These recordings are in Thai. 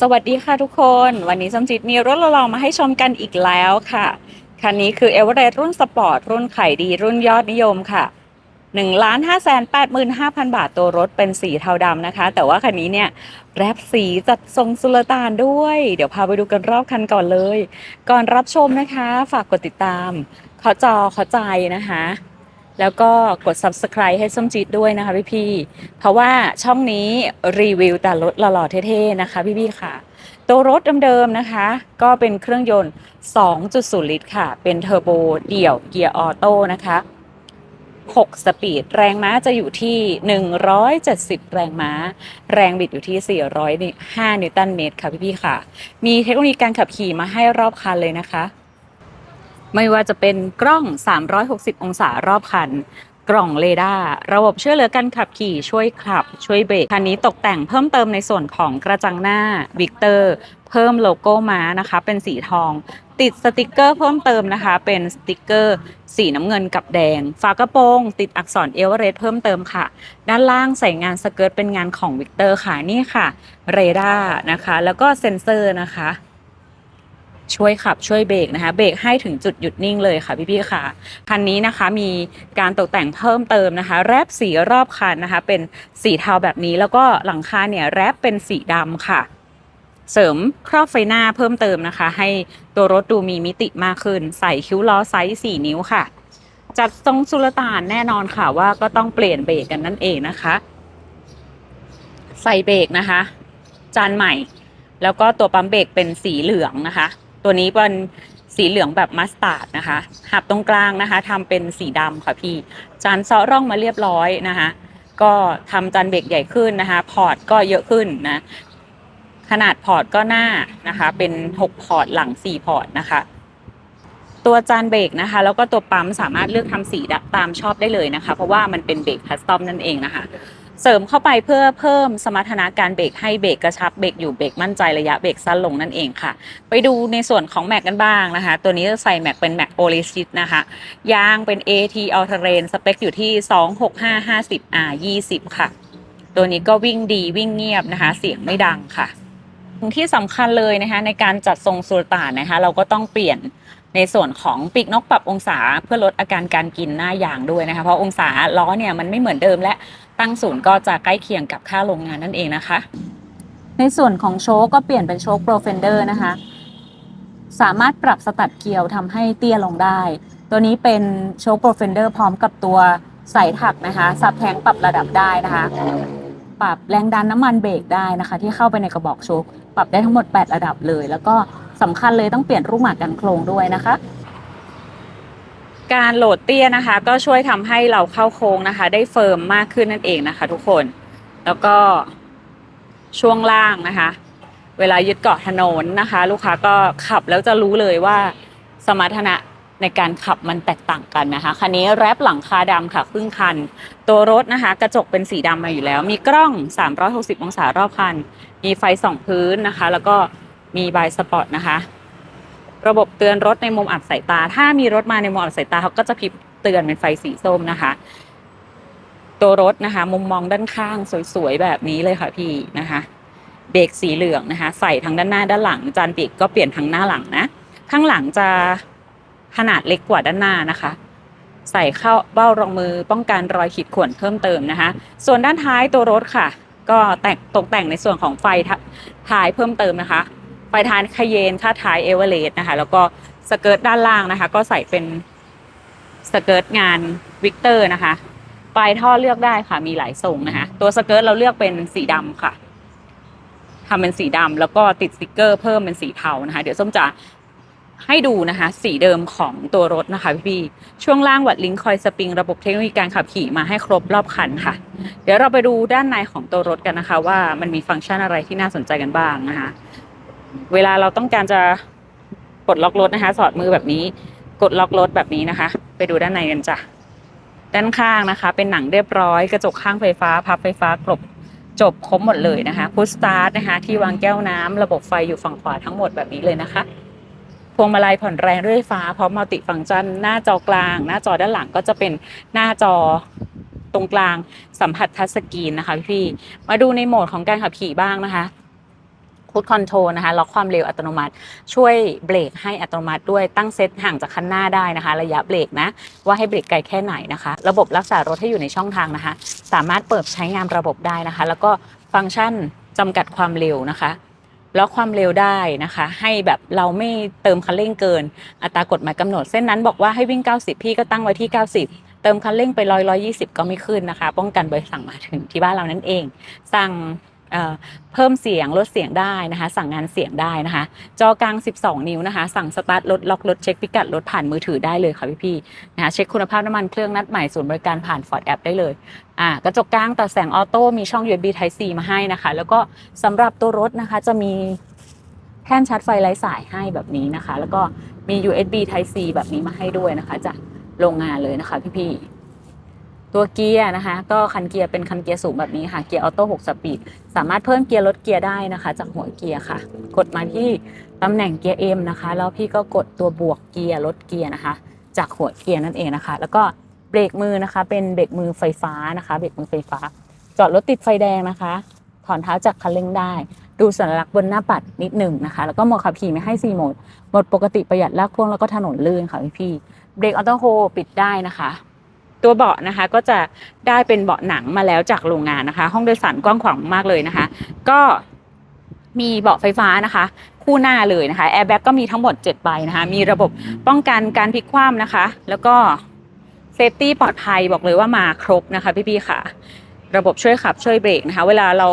สวัสดีค่ะทุกคน วันนี้สมจิตมีรถลองมาให้ชมกันอีกแล้วค่ะ คันนี้คือ e v e r e s t รุ่นสปอร์ตรุ่นไขดีรุ่นยอดนิยมค่ะ1 5 8 5 0 0 0 บาทตัวรถเป็นสีเทาดำนะคะ แต่ว่าคันนี้เนี่ยแรปสีจัดทรงสุลต่านด้วย เดี๋ยวพาไปดูกันรอบคันก่อนเลย ก่อนรับชมนะคะ ฝากกดติดตาม ขอจอขอใจนะคะ แล้วก็กด subscribe ให้ส้มจีดด้วยนะคะพี่ๆเพราะว่าช่องนี้รีวิวแต่รถหล่อๆเท่ๆนะคะพี่ๆค่ะ ตัวรถเดิมๆนะคะ ก็เป็นเครื่องยนต์ 2.0 ลิตรค่ะ เป็นเทอร์โบเดี่ยวเกียร์ออโต้นะคะ6 สปีด แรงม้าจะอยู่ที่ 170 แรงม้า แรงบิดอยู่ที่ 405 นิวตันเมตรค่ะพี่ๆค่ะ มีเทคโนโลยีการขับขี่มาให้รอบคันเลยนะคะ ไม่ว่าจะเป็นกล้อง 360 องศารอบคัน กล่องเรดาร์ระบบช่วยเหลือการขับขี่ช่วยขับ ช่วยเบรกคันนี้ตกแต่งเพิ่มเติมในส่วนของกระจังหน้าวิกเตอร์เพิ่มโลโก้ม้านะคะ เป็นสีทอง ติดสติกเกอร์เพิ่มเติมนะคะ เป็นสติกเกอร์สีน้ำเงินกับแดง ฝากระโปรง ติดอักษรเอเวอเรสต์เพิ่มเติมค่ะ ด้านล่างใส่งานสเกิร์ตเป็นงานของวิกเตอร์ค่ะนี่ค่ะเรดาร์นะคะ แล้วก็เซ็นเซอร์นะคะ ช่วยขับช่วยเบรกนะคะ เบรกให้ถึงจุดหยุดนิ่งเลยค่ะพี่ๆค่ะ คันนี้นะคะมีการตกแต่งเพิ่มเติมนะคะ แรปสีรอบคันนะคะ เป็นสีเทาแบบนี้แล้วก็หลังคาเนี่ยแรปเป็นสีดำค่ะ เสริมครอบไฟหน้าเพิ่มเติมนะคะ ให้ตัวรถดูมีมิติมากขึ้น ใส่คิ้วล้อไซส์4นิ้วค่ะ จัดทรงสุลต่านแน่นอนค่ะว่าก็ต้องเปลี่ยนเบรกกันนั่นเองนะคะ ใส่เบรกนะคะ จานใหม่ แล้วก็ตัวปั๊มเบรกเป็นสีเหลืองนะคะ ตัวนี้เป็นสีเหลืองแบบมัสตาร์ดนะคะหับตรงกลางนะคะทำเป็นสีดำค่ะพี่ จานซาะร่องมาเรียบร้อยนะคะ ก็ทำจานเบรกใหญ่ขึ้นนะคะ พอร์ตก็เยอะขึ้นนะ ขนาดพอร์ตก็หน้านะคะ เป็น 6 พอร์ตหลัง 4 พอร์ตนะคะ ตัวจานเบรกนะคะ แล้วก็ตัวปั๊มสามารถเลือกทำสีตามชอบได้เลยนะคะ เพราะว่ามันเป็นเบรกคัสตอมนั่นเองนะคะ เสริมเข้าไปเพื่อเพิ่มสมรรถนะการเบรกให้เบรกกระชับเบรกอยู่เบรกมั่นใจระยะเบรกสั้นลงนั่นเองค่ะ ไปดูในส่วนของแม็กกันบ้างนะคะ ตัวนี้จะใส่แม็กเป็นแม็กโอลิซิตนะคะ ยางเป็น AT All Terrain สเปคอยู่ที่ 26550 R 20 ค่ะ ตัวนี้ก็วิ่งดีวิ่งเงียบนะคะ เสียงไม่ดังค่ะที่สำคัญเลยนะคะในการจัดทรงสุลต่านนะคะ เราก็ต้องเปลี่ยนในส่วนของปีกนกปรับองศาเพื่อลดอาการการกินหน้ายางด้วยนะคะ เพราะองศาล้อเนี่ยมันไม่เหมือนเดิมและ ตั้งศูนย์ก็จะใกล้เคียงกับค่าโรงงานนั่นเองนะคะ ในส่วนของโชคก็เปลี่ยนเป็นโชคโปรเฟนเดอร์นะคะ สามารถปรับสตัดเกลียวทำให้เตี้ยลงได้ ตัวนี้เป็นโชคโปรเฟนเดอร์พร้อมกับตัวใส่ถักนะคะซับแทงปรับระดับได้นะคะ ปรับแรงดันน้ำมันเบรกได้นะคะ ที่เข้าไปในกระบอกโชคปรับได้ทั้งหมด 8 ระดับเลย แล้วก็สำคัญเลยต้องเปลี่ยนรูปหมากกันโครงด้วยนะคะ การโหลดเตี้ยนะคะ ก็ช่วยทำให้เราเข้าโค้งนะคะ ได้เฟิร์มมากขึ้นนั่นเองนะคะ ทุกคน แล้วก็ช่วงล่างนะคะ เวลายึดเกาะถนนนะคะ ลูกค้าก็ขับแล้วจะรู้เลยว่าสมรรถนะในการขับมันแตกต่างกันนะคะ คันนี้แรปหลังคาดำค่ะครึ่งคัน ตัวรถนะคะ กระจกเป็นสีดำมาอยู่แล้ว มีกล้อง 360 องศารอบคัน มีไฟส่องพื้นนะคะ แล้วก็มีบายสปอร์ตนะคะ ระบบเตือนรถในมุมอับสายตา ถ้ามีรถมาในมุมอับสายตาเขาก็จะพิบเตือนเป็นไฟสีส้มนะคะ ตัวรถนะคะ มุมมองด้านข้างสวยๆแบบนี้เลยค่ะพี่นะคะ เบรกสีเหลืองนะคะ ใส่ทั้งด้านหน้าด้านหลัง จานเบรกก็เปลี่ยนทั้งหน้าหลังนะ ข้างหลังจะขนาดเล็กกว่าด้านหน้านะคะใส่เข้าเบ้ารองมือป้องกันรอยขีดข่วนเพิ่มเติมนะคะ ส่วนด้านท้ายตัวรถค่ะ ก็แต่งตกแต่งในส่วนของไฟท้ายเพิ่มเติมนะคะ ไฟท้ายคาเยนค่าท้ายเอเวอเรสต์นะคะ แล้วก็สเกิร์ตด้านล่างนะคะ ก็ใส่เป็นสเกิร์ตงานวิกเตอร์นะคะปลายท่อเลือกได้ค่ะ มีหลายทรงนะคะ ตัวสเกิร์ตเราเลือกเป็นสีดำค่ะทำเป็นสีดำแล้วก็ติดสติกเกอร์เพิ่มเป็นสีเทานะคะ เดี๋ยวส้มจะให้ดูนะคะ สีเดิมของตัวรถนะคะพี่ๆช่วงล่างวัดลิงคอยสปริงระบบเทคโนโลยีการขับขี่มาให้ครบรอบคันค่ะ เดี๋ยวเราไปดูด้านในของตัวรถกันนะคะ ว่ามันมีฟังก์ชันอะไรที่น่าสนใจกันบ้างนะคะ เวลาเราต้องการจะปลดล็อกรถนะคะ สอดมือแบบนี้ กดล็อกรถแบบนี้นะคะ ไปดูด้านในกันจ้ะด้านข้างนะคะ เป็นหนังเรียบร้อย กระจกข้างไฟฟ้า พับไฟฟ้ากลบจบครบหมดเลยนะคะพุชสตาร์ทนะคะ ที่วางแก้วน้ำระบบไฟอยู่ฝั่งขวาทั้งหมดแบบนี้เลยนะคะ พวงมาลัยผ่อนแรงด้วยไฟฟ้าพร้อมมัลติฟังก์ชัน หน้าจอกลาง หน้าจอด้านหลังก็จะเป็นหน้าจอตรงกลางสัมผัสทัชสกรีนนะคะพี่ มาดูในโหมดของการขับขี่บ้างนะคะ พุทคอนโทรนะคะ ล็อกความเร็วอัตโนมัติ ช่วยเบรกให้อัตโนมัติด้วยตั้งเซตห่างจากคันหน้าได้นะคะ ระยะเบรกนะ ว่าให้เบรกไกลแค่ไหนนะคะ ระบบรักษารถให้อยู่ในช่องทางนะคะ สามารถเปิดใช้งานระบบได้นะคะ แล้วก็ฟังก์ชันจำกัดความเร็วนะคะล็อกความเร็วได้นะคะ ให้แบบเราไม่เติมคันเร่งเกิน อัตรากฎหมายกำหนด เส้นนั้นบอกว่าให้วิ่ง 90 พี่ก็ตั้งไว้ที่ 90 เติมคันเร่งไปร้อยร้อยี่สิบก็ไม่ขึ้นนะคะ ป้องกันใบสั่งมาถึงที่บ้านเรานั่นเอง สั่ง เพิ่มเสียงลดเสียงได้นะคะ สั่งงานเสียงได้นะคะ จอกลาง 12 นิ้วนะคะ สั่งสตาร์ทรถล็อกรถเช็คพิกัดรถผ่านมือถือได้เลยค่ะพี่ๆนะคะเช็คคุณภาพน้ำมันเครื่องนัดใหม่ศูนย์บริการผ่าน Ford App ได้เลยอ่ากระจกกลางตัดแสงออโต้มีช่อง USB Type C มาให้นะคะ แล้วก็สำหรับตัวรถนะคะจะมีแท่นชาร์จไฟไร้สายให้แบบนี้นะคะ แล้วก็มี USB Type C แบบนี้มาให้ด้วยนะคะจากโรงงานเลยนะคะพี่ๆ ตัวเกียร์นะคะ ก็คันเกียร์เป็นคันเกียร์สูงแบบนี้ค่ะ เกียร์ออโต้6สปีด สามารถเพิ่มเกียร์ลดเกียร์ได้นะคะ จากหัวเกียร์ค่ะ กดมาที่ตำแหน่งเกียร์ M นะคะ แล้วพี่ก็กดตัวบวกเกียร์ลดเกียร์นะคะ จากหัวเกียร์นั่นเองนะคะ แล้วก็เบรกมือนะคะ เป็นเบรกมือไฟฟ้านะคะ เบรกมือไฟฟ้า จอดรถติดไฟแดงนะคะ ถอนเท้าจากคันเร่งได้ ดูสัญลักษณ์บนหน้าปัดนิดหนึ่งนะคะ แล้วก็โหมดขับขี่ไม่ให้4โหมดโหมดปกติประหยัดลากพ่วงแล้วก็ถนนลื่นค่ะพี่เบรกออโต้โฮปิดได้นะคะ ตัวเบาะนะคะก็จะได้เป็นเบาะหนังมาแล้วจากโรงงานนะคะ ห้องโดยสารกว้างขวางมากเลยนะคะ ก็มีเบาะไฟฟ้านะคะ คู่หน้าเลยนะคะแอร์แบ็กก็มีทั้งหมด7ใบนะคะ มีระบบป้องกันการพลิกคว่ำนะคะ แล้วก็เซฟตี้ปลอดภัยบอกเลยว่ามาครบนะคะพี่ๆค่ะ ระบบช่วยขับช่วยเบรกนะคะ เวลาเรา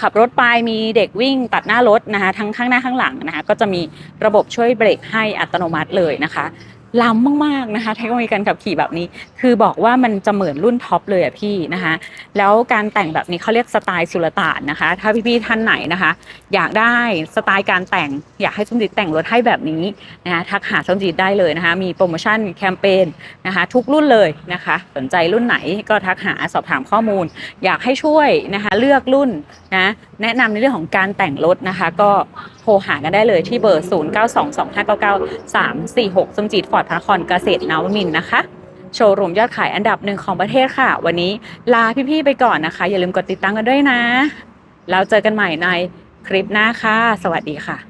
ขับรถไปมีเด็กวิ่งตัดหน้ารถนะคะทั้งข้างหน้าข้างหลังนะคะ ก็จะมีระบบช่วยเบรกให้อัตโนมัติเลยนะคะ ล้ำมากๆนะคะเทคโนโลยีการขับขี่แบบนี้ คือบอกว่ามันจะเหมือนรุ่นท็อปเลยอะพี่นะคะ แล้วการแต่งแบบนี้เขาเรียกสไตล์สุลต่านนะคะ ถ้าพี่ๆท่านไหนนะคะ อยากได้สไตล์การแต่ง อยากให้ส้มจิตแต่งรถให้แบบนี้นะคะทักหาส้มจิตได้เลยนะคะ มีโปรโมชั่นแคมเปญนะคะทุกรุ่นเลยนะคะ สนใจรุ่นไหนก็ทักหาสอบถามข้อมูล อยากให้ช่วยนะคะเลือกรุ่นนะแนะนำในเรื่องของการแต่งรถนะคะก็ ทรหากันได้เลยที่เบอร์ 0 9 2 2 5 9 9 3 4 6สมจิตฟอร์ดพระนครเกษตรนวมินนะคะ โชว์รูมยอดขายอันดับหนึ่งของประเทศค่ะ วันนี้ลาพี่ๆไปก่อนนะคะ อย่าลืมกดติดตามกันด้วยนะ แล้วเจอกันใหม่ในคลิปหน้าค่ะ สวัสดีค่ะ